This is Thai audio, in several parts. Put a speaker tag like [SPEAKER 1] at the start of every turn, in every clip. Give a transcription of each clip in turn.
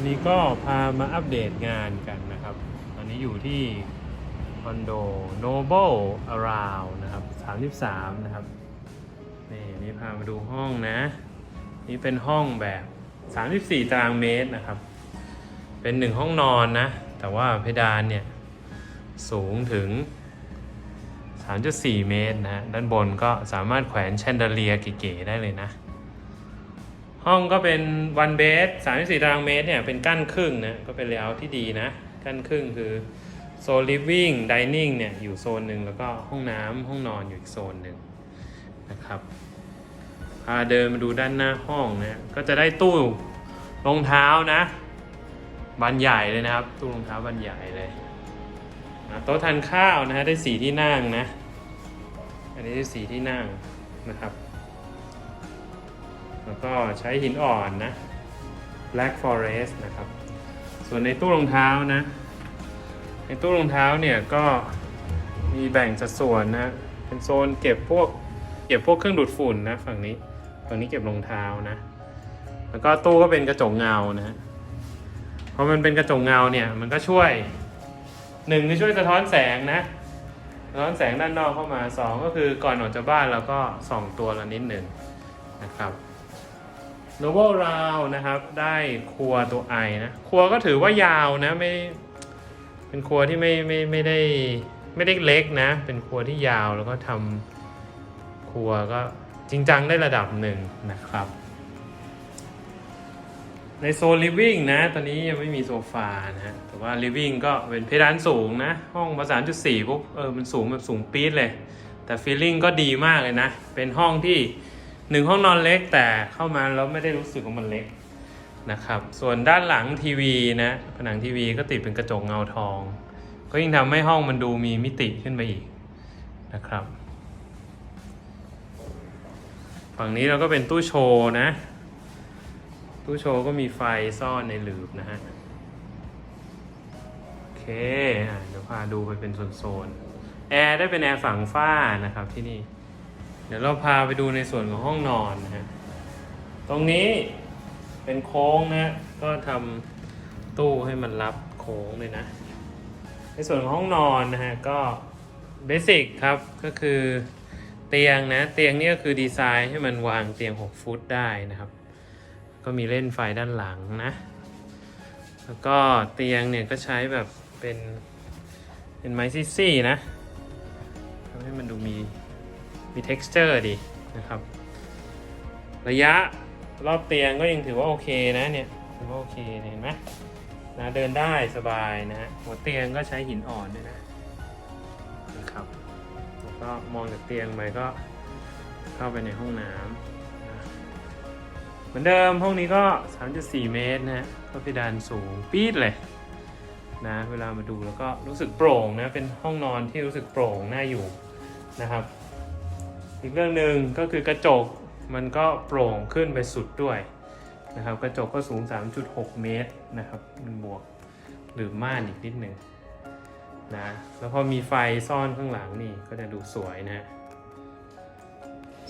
[SPEAKER 1] วันนี้ก็พามาอัปเดตงานกันนะครับ ตอนนี้อยู่ที่คอนโด Noble Around นะครับ 33 นะครับ นี่นี่พามาดูห้องนะ นี่เป็นห้องแบบ 34 ตารางเมตรนะครับ เป็นหนึ่งห้องนอนนะ แต่ว่าเพดานเนี่ย สูงถึง 3.4 เมตรนะฮะด้านบนก็สามารถแขวนแชนเดเลียเก๋ๆได้เลยนะ ห้องก็เป็นวันเบส34ตารางเมตรเนี่ยเป็นกั้นครึ่งนะก็เป็นเลเยอร์ที่ดีนะ กั้นครึ่งคือโซนลิฟวิ่งดิเนิ่งเนี่ยอยู่โซนหนึ่งแล้วก็ห้องน้ำห้องนอนอยู่อีกโซนหนึ่งนะครับพาเดินมาดูด้านหน้าห้องนะก็จะได้ตู้รองเท้านะบานใหญ่เลยนะครับ ตู้รองเท้าบานใหญ่เลยนะโต๊ะทานข้าวนะฮะได้สีที่นั่งนะ อันนี้ได้สีที่นั่งนะครับ แล้วก็ใช้หินอ่อนนะ Black Forest นะครับ ส่วนในตู้รองเท้านะ ในตู้รองเท้าเนี่ยก็มีแบ่งสัดส่วนนะ เป็นโซนเก็บพวกเก็บพวกเครื่องดูดฝุ่นนะฝั่งนี้ ฝั่งนี้เก็บรองเท้านะ แล้วก็ตู้ก็เป็นกระจกเงานะฮะพอมันเป็นกระจกเงาเนี่ยมันก็ช่วยหนึ่งคือช่วยสะท้อนแสงนะสะท้อนแสงด้านนอกเข้ามาสองก็คือก่อนออกจากบ้านเราก็ส่องตัวละนิดหนึ่งนะครับ n o v e l Round นะครับ ได้ครัวตัวไอนะ ครัวก็ถือว่ายาวนะไม่ เป็นครัวที่ไม่ไม่ไม่ได้ไม่ได้เล็กนะ เป็นครัวที่ยาวแล้วก็ทำครัวก็จริงจังได้ระดับหนึ่งนะครับ ในโซนลิฟวิ่งนะ ตอนนี้ยังไม่มีโซฟานะฮะแต่ว่าลิฟวิ่งก็เป็นเพดานสูงนะ ห้องประสานจุดสี่ปุ๊บเออมันสูงแบบสูงปี๊ดเลย แต่ฟีลลิ่งก็ดีมากเลยนะ เป็นห้องที่ หนึ่งห้องนอนเล็กแต่เข้ามาแล้วไม่ได้รู้สึกว่ามันเล็กนะครับ ส่วนด้านหลังทีวีนะผนังทีวีก็ติดเป็นกระจกเงาทอง ก็ยิ่งทำให้ห้องมันดูมีมิติขึ้นไปอีกนะครับ ฝั่งนี้เราก็เป็นตู้โชว์นะ ตู้โชว์ก็มีไฟซ่อนในหลืบนะฮะโอเคเดี๋ยวพาดูไปเป็นโซนๆแอร์ได้เป็นแอร์ฝังฝ้านะครับที่นี่ เดี๋ยวเราพาไปดูในส่วนของห้องนอนนะฮะ ตรงนี้เป็นโค้งนะ ก็ทำตู้ให้มันรับโค้งเลยนะ ในส่วนของห้องนอนนะฮะ ก็เบสิกครับ ก็คือเตียงนะ เตียงนี่ก็คือดีไซน์ให้มันวางเตียง 6 ฟุตได้นะครับ ก็มีเล่นไฟด้านหลังนะ แล้วก็เตียงเนี่ยก็ใช้แบบเป็นเป็นไม้ซี่ๆนะทำให้มันดูมี มี texture ดีนะครับ ระยะรอบเตียงก็ยังถือว่าโอเคนะเนี่ยถือว่าโอเคเห็นไหมนะเดินได้สบายนะฮะหัวเตียงก็ใช้หินอ่อนด้วยนะนะครับแล้วก็มองจากเตียงไปก็เข้าไปในห้องน้ำนะเหมือนเดิมห้องนี้ก็ 3.4 เมตรนะฮะก็เพดานสูงปี๊ดเลยนะเวลามาดูแล้วก็รู้สึกโปร่งนะเป็นห้องนอนที่รู้สึกโปร่งน่าอยู่นะครับ อีกเรื่องหนึ่งก็คือกระจกมันก็โปร่งขึ้นไปสุดด้วยนะครับกระจกก็สูง 3.6 เมตรนะครับมันบวกหรือม่านอีกนิดหนึ่งนะแล้วพอมีไฟซ่อนข้างหลังนี่ก็จะดูสวยนะ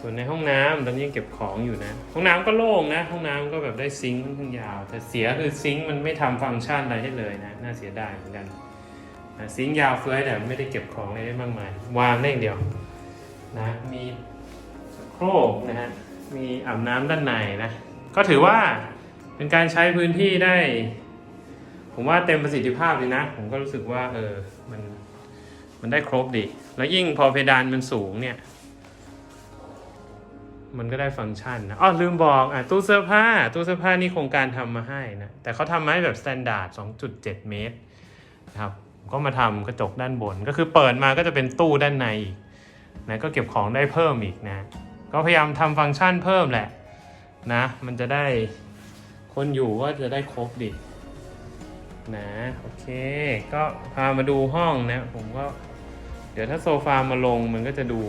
[SPEAKER 1] ส่วนในห้องน้ำตอนนี้ยังเก็บของอยู่นะ ห้องน้ำก็โล่งนะ ห้องน้ำก็แบบได้ซิงค์ค่อนข้างยาว แต่เสียคือซิงค์มันไม่ทำฟังก์ชันอะไรให้เลยนะ น่าเสียดายเหมือนกันนะซิงค์ยาวเฟ้ยแต่ไม่ได้เก็บของอะไรได้มากมาย วางได้อย่างเดียว นะมีโครกนะฮะมีอาบน้ำด้านในนะก็ถือว่าเป็นการใช้พื้นที่ได้ ผมว่าเต็มประสิทธิภาพเลยนะ ผมก็รู้สึกว่าเออมันมันได้ครบดี แล้วยิ่งพอเพดานมันสูงเนี่ย มันก็ได้ฟังก์ชันนะอ๋อลืมบอกอะตู้เสื้อผ้า ตู้เสื้อผ้านี่โครงการทำมาให้นะ แต่เขาทำมาให้แบบสแตนดาร์ด2.7 เมตรนะครับ ก็มาทำกระจกด้านบน ก็คือเปิดมาก็จะเป็นตู้ด้านในอีก นะก็เก็บของได้เพิ่มอีกนะ ก็พยายามทำฟังก์ชันเพิ่มแหละนะ มันจะได้คนอยู่ก็จะได้ครบดินะโอเค ก็พามาดูห้องนะ ผมก็ เดี๋ยวถ้าโซฟามาลงมันก็จะดู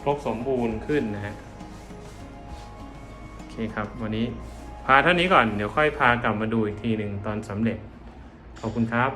[SPEAKER 1] ครบสมบูรณ์ขึ้นนะฮะโอเคครับ วันนี้พาเท่านี้ก่อนเดี๋ยวค่อยพากลับมาดูอีกทีหนึ่งตอนสำเร็จ ขอบคุณครับ